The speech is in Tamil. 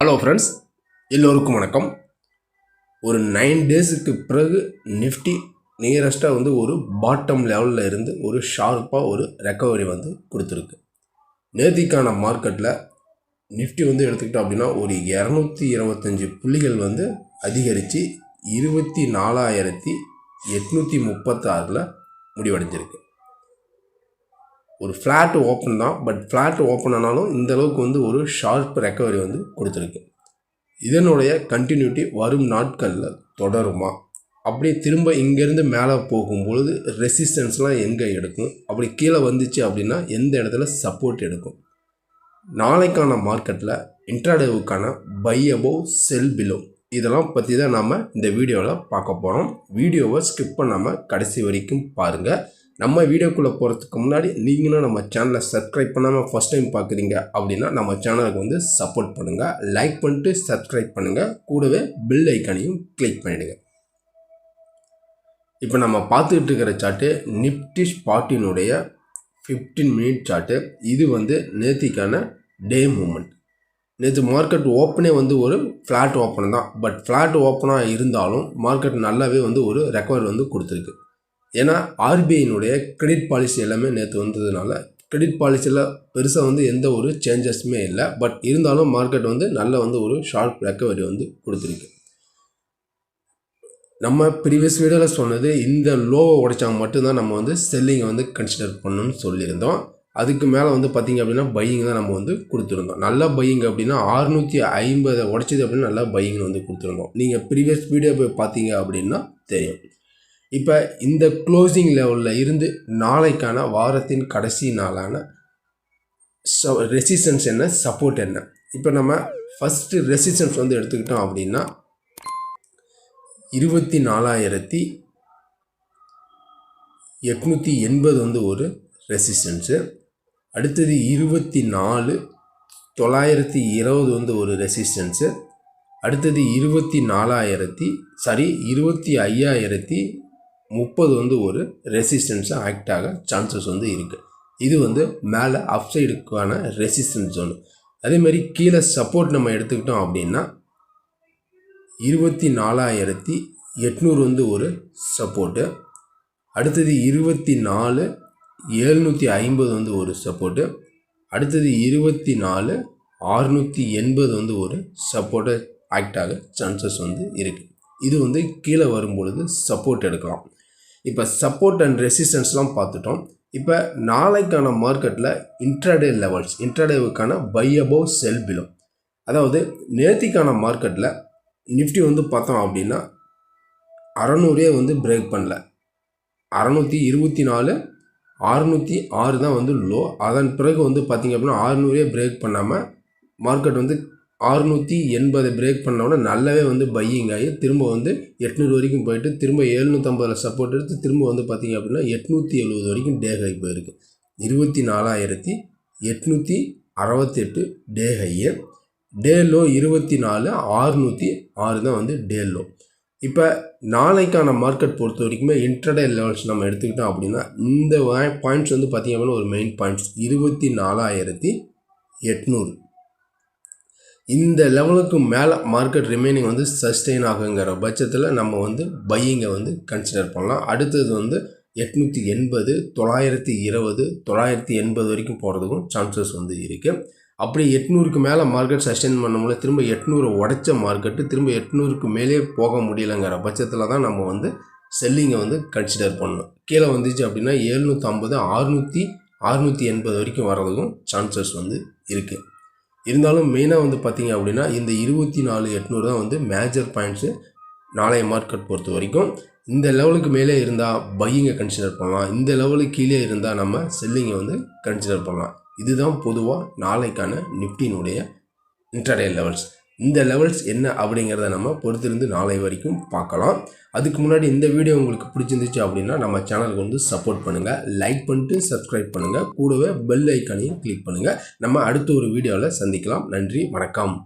ஹலோ ஃப்ரெண்ட்ஸ் எல்லோருக்கும் வணக்கம். ஒரு நைன் டேஸுக்கு பிறகு நிஃப்டி நியரஸ்ட்டாக வந்து ஒரு பாட்டம் லெவலில் இருந்து ஒரு ஷார்ப்பாக ஒரு ரெக்கவரி வந்து கொடுத்துருக்கு. நேத்திக்கான மார்க்கெட்டில் நிஃப்டி வந்து எடுத்துக்கிட்டோம் அப்படின்னா ஒரு இரநூத்தி இருபத்தஞ்சி புள்ளிகள் வந்து அதிகரித்து இருபத்தி நாலாயிரத்தி எட்நூற்றி முப்பத்தாறில் முடிவடைஞ்சிருக்கு. ஒரு ஃப்ளாட் ஓப்பன் தான் பட் ஃப்ளாட் ஓப்பன் ஆனாலும் இந்த அளவுக்கு வந்து ஒரு ஷார்ப் ரெக்கவரி வந்து கொடுத்துருக்கு. இதனுடைய கண்டினியூட்டி வரும் நாட்களில் தொடருமா? அப்படியே திரும்ப இங்கேருந்து மேலே போகும்பொழுது ரெசிஸ்டன்ஸ்லாம் எங்கே எடுக்கும்? அப்படி கீழே வந்துச்சு அப்படின்னா எந்த இடத்துல சப்போர்ட் எடுக்கும்? நாளைக்கான மார்க்கெட்டில் இன்ட்ராடேவுக்கான பை அபோவ் செல் பிலோ இதெல்லாம் பற்றி தான் நாம் இந்த வீடியோவில் பார்க்க போகிறோம் வீடியோவை ஸ்கிப் பண்ணாமல் கடைசி வரைக்கும் பாருங்கள் நம்ம வீடியோக்குள்ளே போகிறதுக்கு முன்னாடி நீங்களும் நம்ம சேனலை சப்ஸ்கிரைப் பண்ணாமல் ஃபஸ்ட் டைம் பார்க்குறீங்க அப்படின்னா நம்ம சேனலுக்கு வந்து சப்போர்ட் பண்ணுங்கள் லைக் பண்ணிட்டு சப்ஸ்கிரைப் பண்ணுங்கள் கூடவே பில் ஐக்கானையும் கிளிக் பண்ணிவிடுங்க இப்போ நம்ம பார்த்துக்கிட்டு இருக்கிற சார்ட்டு நிப்டி ஸ்பாட்டினுடைய ஃபிஃப்டீன் மினிட் சார்ட்டு இது வந்து நேத்திக்கான டே மூமெண்ட் நேற்று மார்க்கெட் ஓப்பனே வந்து ஒரு ஃப்ளாட் ஓப்பன் தான். பட் ஃப்ளாட் ஓப்பனாக இருந்தாலும் மார்க்கெட் நல்லாவே வந்து ஒரு ரெக்கவரி வந்து கொடுத்துருக்கு. ஏன்னா ஆர்பிஐனுடைய கிரெடிட் பாலிசி எல்லாமே நேற்று வந்ததுனால கிரெடிட் பாலிசியில் பெருசாக வந்து எந்த ஒரு சேஞ்சஸுமே இல்லை. பட் இருந்தாலும் மார்க்கெட் வந்து நல்ல வந்து ஒரு ஷார்ப் ரெக்கவரி வந்து கொடுத்துருக்கு. நம்ம ப்ரீவியஸ் வீடியோவில் சொன்னது இந்த லோவை உடைச்சாங்க மட்டும்தான் நம்ம வந்து செல்லிங்கை வந்து கன்சிடர் பண்ணணும்னு சொல்லியிருந்தோம். அதுக்கு மேலே வந்து பார்த்திங்க அப்படின்னா பையிங் தான் நம்ம வந்து கொடுத்துருந்தோம். நல்ல பையிங் அப்படின்னா அறுநூற்றி ஐம்பதை உடைச்சது அப்படின்னா நல்லா பையிங் வந்து கொடுத்துருந்தோம். நீங்கள் ப்ரீவியஸ் வீடியோ போய் பார்த்தீங்க அப்படின்னா தெரியும். இப்போ இந்த க்ளோசிங் லெவலில் இருந்து நாளைக்கான வாரத்தின் கடைசி நாளான ச ரெசிஸ்டன்ஸ் என்ன சப்போர்ட் என்ன? இப்போ நம்ம ஃபஸ்ட்டு ரெசிஸ்டன்ஸ் வந்து எடுத்துக்கிட்டோம் அப்படின்னா இருபத்தி நாலாயிரத்தி எட்நூற்றி எண்பது வந்து ஒரு ரெசிஸ்டன்ஸு அடுத்தது இருபத்தி நாலு தொள்ளாயிரத்தி இருபது வந்து ஒரு ரெசிஸ்டன்ஸு அடுத்தது இருபத்தி நாலாயிரத்தி சாரி இருபத்தி ஐயாயிரத்தி முப்பது வந்து ஒரு ரெசிஸ்டன்ஸாக ஆக்ட் ஆக சான்சஸ் வந்து இருக்குது இது வந்து மேலே அப் சைடுக்கான ரெசிஸ்டன்ஸ் ஜோனு அதேமாதிரி கீழே சப்போர்ட் நம்ம எடுத்துக்கிட்டோம் அப்படின்னா இருபத்தி நாலாயிரத்தி எட்நூறு வந்து ஒரு சப்போர்ட்டு அடுத்தது இருபத்தி நாலு ஏழ்நூற்றி ஐம்பது வந்து ஒரு சப்போர்ட்டு அடுத்தது இருபத்தி நாலு ஆறுநூற்றி எண்பது வந்து ஒரு சப்போர்ட்டு ஆக்ட் ஆக சான்சஸ் வந்து இருக்குது இது வந்து கீழே வரும்பொழுது சப்போர்ட் எடுக்கலாம். இப்போ சப்போர்ட் அண்ட் ரெசிஸ்டன்ஸ்லாம் பார்த்துட்டோம். இப்போ நாளைக்கான மார்க்கெட்டில் இன்ட்ராடே லெவல்ஸ் இன்ட்ராடேவுக்கான பை அபவ் செல் பிலோ அதாவது நேர்த்திக்கான மார்க்கெட்டில் நிஃப்டி வந்து பார்த்தோம் அப்படின்னா அறநூறே வந்து பிரேக் பண்ணல. அறநூற்றி இருபத்தி நாலு அறுநூற்றி ஆறு தான் வந்து லோ அதன் பிறகு வந்து பார்த்திங்க அப்படின்னா ஆறுநூறே பிரேக் பண்ணாமல் மார்க்கெட் வந்து ஆறுநூற்றி எண்பதை பிரேக் பண்ணோன்னா நல்லாவே வந்து பையிங் ஆகி திரும்ப வந்து எட்நூறு வரைக்கும் போயிட்டு திரும்ப எழுநூற்றம்பதில் சப்போர்ட் எடுத்து திரும்ப வந்து பார்த்திங்க அப்படின்னா எட்நூற்றி எழுபது வரைக்கும் டே ஹை போயிருக்கு. இருபத்தி நாலாயிரத்தி எட்நூற்றி அறுபத்தெட்டு டே ஹையு டே லோ இருபத்தி நாலு ஆறுநூற்றி ஆறு தான் வந்து டே லோ இப்போ நாளைக்கான மார்க்கெட் பொறுத்த வரைக்குமே இன்டர்டே லெவல்ஸ் நம்ம எடுத்துக்கிட்டோம் அப்படின்னா இந்த பாயிண்ட்ஸ் வந்து பார்த்திங்க அப்படின்னா ஒரு மெயின் பாயிண்ட்ஸ் இருபத்தி நாலாயிரத்தி எட்நூறு. இந்த லெவலுக்கு மேலே மார்க்கெட் ரிமைனிங் வந்து சஸ்டெயின் ஆகுங்கிற பட்சத்தில் நம்ம வந்து பையிங்கை வந்து கன்சிடர் பண்ணலாம். அடுத்தது வந்து எட்நூற்றி எண்பது தொள்ளாயிரத்தி இருபது தொள்ளாயிரத்தி எண்பது வரைக்கும் போகிறதுக்கும் சான்சஸ் வந்து இருக்குது அப்படி எட்நூறுக்கு மேலே மார்க்கெட் சஸ்டெயின் பண்ண முடியல திரும்ப எட்நூறு உடைச்ச மார்க்கெட்டு திரும்ப எட்நூறுக்கு மேலே போக முடியலைங்கிற பட்சத்தில் தான் நம்ம வந்து செல்லிங்கை வந்து கன்சிடர் பண்ணணும். கீழே வந்துச்சு அப்படின்னா எழுநூற்றம்பது அறுநூற்றி அறுநூற்றி எண்பது வரைக்கும் வர்றதுக்கும் சான்சஸ் வந்து இருக்குது இருந்தாலும் மெயினாக வந்து பார்த்திங்க அப்படின்னா இந்த இருபத்தி நாலு எட்நூறு தான் வந்து மேஜர் பாயிண்ட்ஸு நாளைய மார்க்கெட் பொறுத்த வரைக்கும். இந்த லெவலுக்கு மேலே இருந்தால் பையிங்கை கன்சிடர் பண்ணலாம். இந்த லெவலுக்கு கீழே இருந்தால் நம்ம செல்லிங்கை வந்து கன்சிடர் பண்ணலாம். இதுதான் பொதுவாக நாளைக்கான நிஃப்டினுடைய இன்டர்டே லெவல்ஸ் இந்த லெவல்ஸ் என்ன அப்படிங்கிறத நம்ம பொறுத்திருந்து நாளை வரைக்கும் பார்க்கலாம். அதுக்கு முன்னாடி இந்த வீடியோ உங்களுக்கு பிடிச்சிருந்துச்சு அப்படின்னா நம்ம சேனலுக்கு வந்து சப்போர்ட் பண்ணுங்கள் லைக் பண்ணிட்டு சப்ஸ்கிரைப் பண்ணுங்கள் கூடவே பெல் ஐக்கானையும் கிளிக் பண்ணுங்கள் நம்ம அடுத்த ஒரு வீடியோவில் சந்திக்கலாம். நன்றி வணக்கம்.